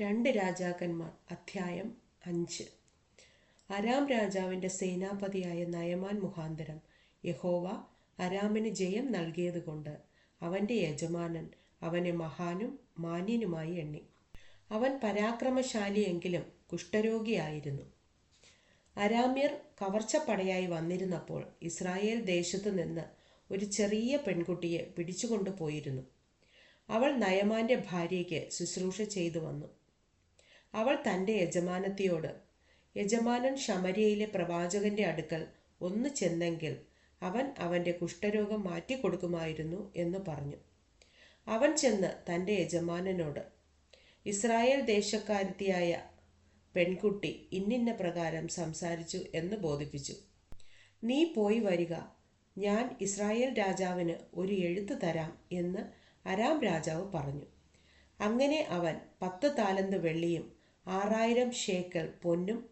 രണ്ട് രാജാക്കന്മാർ അധ്യായം അഞ്ച്. അരാം രാജാവിന്റെ സേനാപതിയായ നയമാൻ മുഖാന്തരം യഹോവ അരാമിന് ജയം നൽകിയതുകൊണ്ട് അവന്റെ യജമാനൻ അവനെ മഹാനും മാന്യനുമായി എണ്ണി. അവൻ പരാക്രമശാലിയെങ്കിലും കുഷ്ഠരോഗിയായിരുന്നു. അരാമ്യർ കവർച്ചപ്പടയായി വന്നിരുന്നപ്പോൾ ഇസ്രായേൽ ദേശത്തു നിന്ന് ഒരു ചെറിയ പെൺകുട്ടിയെ പിടിച്ചുകൊണ്ടുപോയിരുന്നു. അവൾ നയമാന്റെ ഭാര്യയ്ക്ക് ശുശ്രൂഷ ചെയ്തു വന്നു അവൾ തന്റെ യജമാനത്തിയോട് യജമാനൻ ശമരിയയിലെ പ്രവാചകന്റെ അടുക്കൽ ഒന്ന് ചെന്നെങ്കിൽ അവൻ അവന്റെ കുഷ്ഠരോഗം മാറ്റിക്കൊടുക്കുമായിരുന്നു എന്ന് പറഞ്ഞു. അവൻ ചെന്ന് തന്റെ യജമാനനോട് ഇസ്രായേൽ ദേശക്കാരത്തിയായ പെൺകുട്ടി ഇന്നിന്ന പ്രകാരം സംസാരിച്ചു എന്ന് ബോധിപ്പിച്ചു. നീ പോയി വരിക. ഞാൻ ഇസ്രായേൽ രാജാവിന് ഒരു എഴുത്ത് തരാം എന്ന് അരാം രാജാവ് പറഞ്ഞു. അങ്ങനെ അവൻ പത്ത് താലന്ത് വെള്ളിയും ആറായിരം ഷേക്കൽ പൊന്നും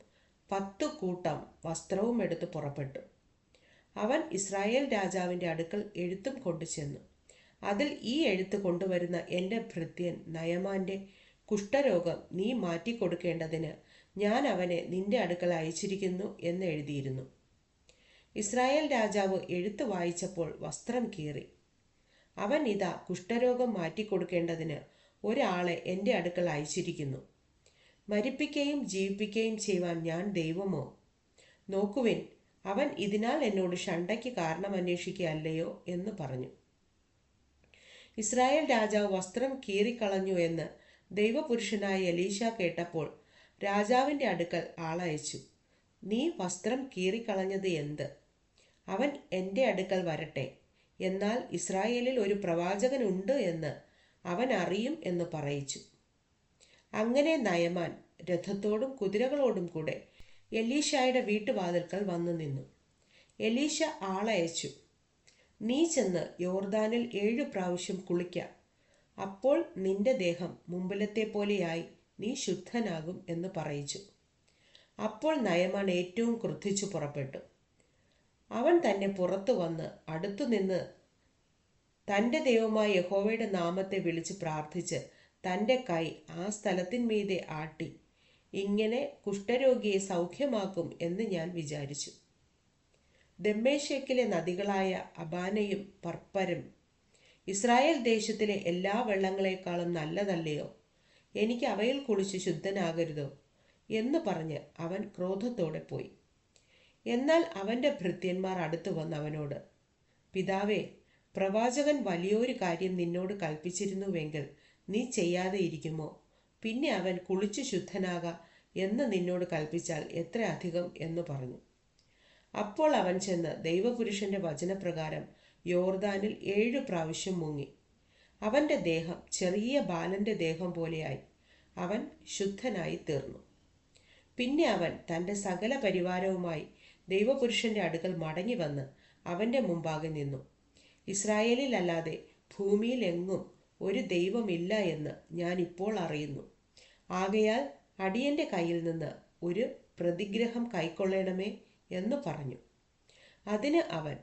പത്തു കൂട്ടം വസ്ത്രവും എടുത്ത് പുറപ്പെട്ടു. അവൻ ഇസ്രായേൽ രാജാവിന്റെ അടുക്കൽ എഴുത്തും കൊണ്ടു ചെന്നു അതിൽ ഈ എഴുത്ത് കൊണ്ടുവരുന്ന എന്റെ ഭൃത്യൻ നയമാന്റെ കുഷ്ഠരോഗം നീ മാറ്റിക്കൊടുക്കേണ്ടതിന് ഞാൻ അവനെ നിന്റെ അടുക്കൽ അയച്ചിരിക്കുന്നു എന്ന് എഴുതിയിരുന്നു. ഇസ്രായേൽ രാജാവ് എഴുത്ത് വായിച്ചപ്പോൾ വസ്ത്രം കീറി. അവൻ ഇതാ കുഷ്ഠരോഗം മാറ്റിക്കൊടുക്കേണ്ടതിന് ഒരാളെ എന്റെ അടുക്കൽ അയച്ചിരിക്കുന്നു. മരിപ്പിക്കുകയും ജീവിപ്പിക്കുകയും ചെയ്യുവാൻ ഞാൻ ദൈവമോ? നോക്കുവിൻ അവൻ ഇതിനാൽ എന്നോട് ഷണ്ടയ്ക്ക് കാരണം അന്വേഷിക്കുകയല്ലയോ എന്ന് പറഞ്ഞു. ഇസ്രായേൽ രാജാവ് വസ്ത്രം കീറിക്കളഞ്ഞു എന്ന് ദൈവപുരുഷനായ എലീശ കേട്ടപ്പോൾ രാജാവിന്റെ അടുക്കൽ ആളയച്ചു. നീ വസ്ത്രം കീറിക്കളഞ്ഞത് എന്ത്? അവൻ എന്റെ അടുക്കൽ വരട്ടെ. എന്നാൽ ഇസ്രായേലിൽ ഒരു പ്രവാചകനുണ്ട് എന്ന് അവൻ അറിയും എന്ന് പറയിച്ചു. അങ്ങനെ നയമാൻ രഥത്തോടും കുതിരകളോടും കൂടെ എലീഷായുടെ വീട്ടുവാതിൽക്കൽ വന്നു നിന്നു. എലീഷ ആളയച്ചു. നീ ചെന്ന് യോർദാനിൽ ഏഴു പ്രാവശ്യം കുളിക്ക. അപ്പോൾ നിന്റെ ദേഹം മുമ്പിലത്തെ പോലെയായി നീ ശുദ്ധനാകും എന്ന് പറയിച്ചു. അപ്പോൾ നയമാൻ ഏറ്റവും ക്രുദ്ധിച്ചു പുറപ്പെട്ടു. അവൻ തന്നെ പുറത്തു വന്ന് അടുത്തു നിന്ന് തന്റെ ദൈവമായ യഹോവയുടെ നാമത്തെ വിളിച്ച് പ്രാർത്ഥിച്ച് തന്റെ കൈ ആ സ്ഥലത്തിന്മീതെ ആട്ടി. ഇങ്ങനെ കുഷ്ഠരോഗിയെ സൗഖ്യമാക്കും എന്ന് ഞാൻ വിചാരിച്ചു. ദമ്മേശേക്കിലെ നദികളായ അബാനയും പർപ്പരും ഇസ്രായേൽ ദേശത്തിലെ എല്ലാ വെള്ളങ്ങളെക്കാളും നല്ലതല്ലയോ? എനിക്ക് അവയിൽ കുളിച്ച് ശുദ്ധനാകരുതോ? എന്ന് പറഞ്ഞ് അവൻ ക്രോധത്തോടെ പോയി. എന്നാൽ അവന്റെ ഭൃത്യന്മാർ അടുത്തു വന്നവനോട് പിതാവേ പ്രവാചകൻ വലിയൊരു കാര്യം നിന്നോട് കൽപ്പിച്ചിരുന്നുവെങ്കിൽ നീ ചെയ്യാതെ ഇരിക്കുമോ? പിന്നെ അവൻ കുളിച്ചു ശുദ്ധനാക എന്ന് നിന്നോട് കൽപ്പിച്ചാൽ എത്ര അധികം എന്ന് പറഞ്ഞു. അപ്പോൾ അവൻ ചെന്ന് ദൈവപുരുഷന്റെ വചനപ്രകാരം യോർദാനിൽ ഏഴു പ്രാവശ്യം മുങ്ങി. അവന്റെ ദേഹം ചെറിയ ബാലന്റെ ദേഹം പോലെയായി. അവൻ ശുദ്ധനായി തീർന്നു. പിന്നെ അവൻ തന്റെ സകല പരിവാരവുമായി ദൈവപുരുഷന്റെ അടുക്കൽ മടങ്ങി വന്ന് അവന്റെ മുമ്പാകെ നിന്നു. ഇസ്രായേലിലല്ലാതെ ഭൂമിയിൽ എങ്ങും ഒരു ദൈവമില്ല എന്ന് ഞാൻ ഇപ്പോൾ അറിയുന്നു. ആകയാൽ അടിയന്റെ കയ്യിൽ നിന്ന് ഒരു പ്രതിഗ്രഹം കൈക്കൊള്ളണമേ എന്ന് പറഞ്ഞു. അതിന് അവൻ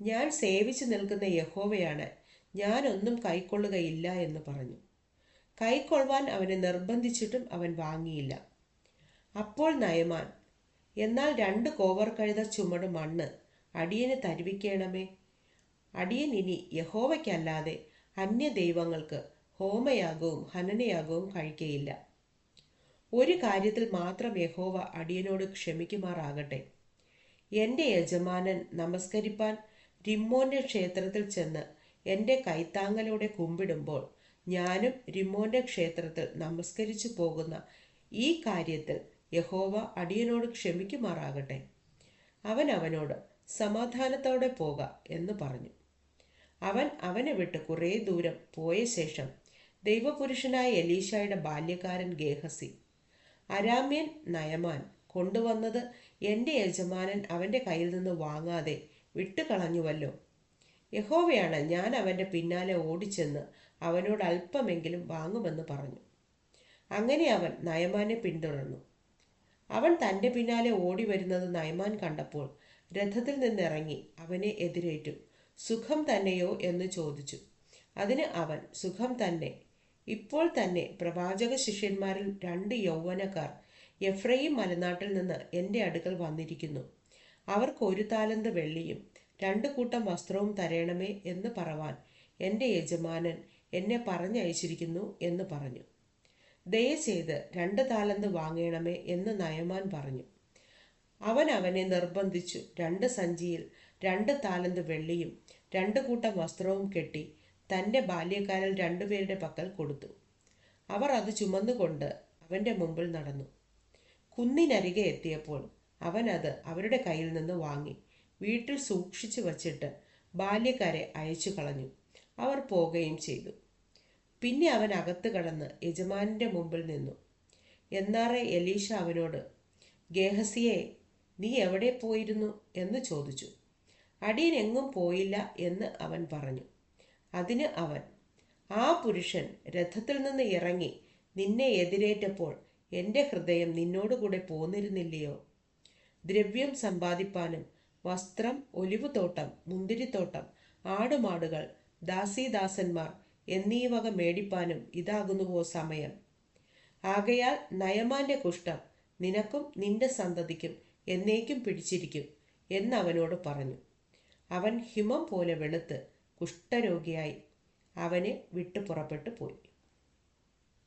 ഞാൻ സേവിച്ചു നിൽക്കുന്ന യഹോവയാണ് ഞാനൊന്നും കൈക്കൊള്ളുകയില്ല എന്ന് പറഞ്ഞു. കൈക്കൊള്ളുവാൻ അവനെ നിർബന്ധിച്ചിട്ടും അവൻ വാങ്ങിയില്ല. അപ്പോൾ നയമാൻ എന്നാൽ രണ്ട് കോവർ കഴുത ചുമട് മണ്ണ് അടിയന് തരുവിക്കണമേ. അടിയൻ ഇനി യഹോവയ്ക്കല്ലാതെ അന്യ ദൈവങ്ങൾക്ക് ഹോമയാഗവും ഹനനയാഗവും കഴിക്കയില്ല. ഒരു കാര്യത്തിൽ മാത്രം യഹോവ അടിയനോട് ക്ഷമിക്കുമാറാകട്ടെ. എന്റെ യജമാനൻ നമസ്കരിപ്പാൻ റിമ്മോന്റെ ക്ഷേത്രത്തിൽ ചെന്ന് എന്റെ കൈത്താങ്ങലോടെ കുമ്പിടുമ്പോൾ ഞാനും റിമ്മോന്റെ ക്ഷേത്രത്തിൽ നമസ്കരിച്ചു പോകുന്ന ഈ കാര്യത്തിൽ യഹോവ അടിയനോട് ക്ഷമിക്കുമാറാകട്ടെ. അവൻ അവനോട് സമാധാനത്തോടെ പോക എന്ന് പറഞ്ഞു. അവൻ അവനെ വിട്ട് കുറേ ദൂരം പോയ ശേഷം ദൈവപുരുഷനായ എലീശായുടെ ബാല്യക്കാരൻ ഗേഹസി. അരാമ്യൻ നയമാൻ കൊണ്ടുവന്നത് എന്റെ യജമാനൻ അവന്റെ കയ്യിൽ നിന്ന് വാങ്ങാതെ വിട്ടുകളഞ്ഞുവല്ലോ. യഹോവയാണ് ഞാൻ അവന്റെ പിന്നാലെ ഓടിച്ചെന്ന് അവനോട് അല്പമെങ്കിലും വാങ്ങുമെന്ന് പറഞ്ഞു. അങ്ങനെ അവൻ നയമാനെ പിന്തുടർന്നു. അവൻ തന്റെ പിന്നാലെ ഓടി വരുന്നത് നയമാൻ കണ്ടപ്പോൾ രഥത്തിൽ നിന്നിറങ്ങി അവനെ എതിരേറ്റു. സുഖം തന്നെയോ എന്ന് ചോദിച്ചു. അതിന് അവൻ സുഖം തന്നെ. ഇപ്പോൾ തന്നെ പ്രവാചക ശിഷ്യന്മാരിൽ രണ്ട് യൗവനക്കാർ എഫ്രൈം മലനാട്ടിൽ നിന്ന് എന്റെ അടുക്കൽ വന്നിരിക്കുന്നു. അവർക്ക് ഒരു താലന്ത് വെള്ളിയും രണ്ട് കൂട്ടം വസ്ത്രവും തരയണമേ എന്ന് പറവാൻ എന്റെ യജമാനൻ എന്നെ പറഞ്ഞയച്ചിരിക്കുന്നു എന്ന് പറഞ്ഞു. ദയചെയ്ത് രണ്ട് താലന്ത് വാങ്ങണമേ എന്ന് നയമാൻ പറഞ്ഞു. അവൻ അവനെ നിർബന്ധിച്ചു രണ്ട് സഞ്ചിയിൽ രണ്ട് താലന്ത് വെള്ളിയും രണ്ട് കൂട്ടം വസ്ത്രവും കെട്ടി തന്റെ ബാല്യക്കാരൻ രണ്ടുപേരുടെ പക്കൽ കൊടുത്തു. അവർ അത് ചുമന്നുകൊണ്ട് അവന്റെ മുമ്പിൽ നടന്നു. കുന്നിനരികെ എത്തിയപ്പോൾ അവൻ അത് അവരുടെ കയ്യിൽ നിന്ന് വാങ്ങി വീട്ടിൽ സൂക്ഷിച്ചു വച്ചിട്ട് ബാല്യക്കാരെ അയച്ചു കളഞ്ഞു. അവർ പോകുകയും ചെയ്തു. പിന്നെ അവൻ അകത്ത് കടന്ന് യജമാനിന്റെ മുമ്പിൽ നിന്നു. എന്നാറെ എലീഷ അവനോട് ഗേഹസിയെ നീ എവിടെ പോയിരുന്നു? എന്ന് ചോദിച്ചു. അടിയൻ എങ്ങും പോയില്ല എന്ന് അവൻ പറഞ്ഞു. അതിന് അവൻ ആ പുരുഷൻ രഥത്തിൽ നിന്ന് ഇറങ്ങി നിന്നെ എതിരേറ്റപ്പോൾ എന്റെ ഹൃദയം നിന്നോടുകൂടെ പോന്നിരുന്നില്ലയോ? ദ്രവ്യം സമ്പാദിപ്പാനും വസ്ത്രം ഒലിവുതോട്ടം മുന്തിരിത്തോട്ടം ആടുമാടുകൾ ദാസീദാസന്മാർ എന്നീ വക മേടിപ്പാനും ഇതാകുന്നുവോ സമയം? ആകയാൽ നയമാന്റെ കുഷ്ഠം നിനക്കും നിന്റെ സന്തതിക്കും എന്നേക്കും പിടിച്ചിരിക്കും എന്നവനോട് പറഞ്ഞു. അവൻ ഹിമം പോലെ വെളുത്ത് കുഷ്ഠരോഗിയായി. അവനെ വിട്ടു പുറപ്പെട്ടു പോയി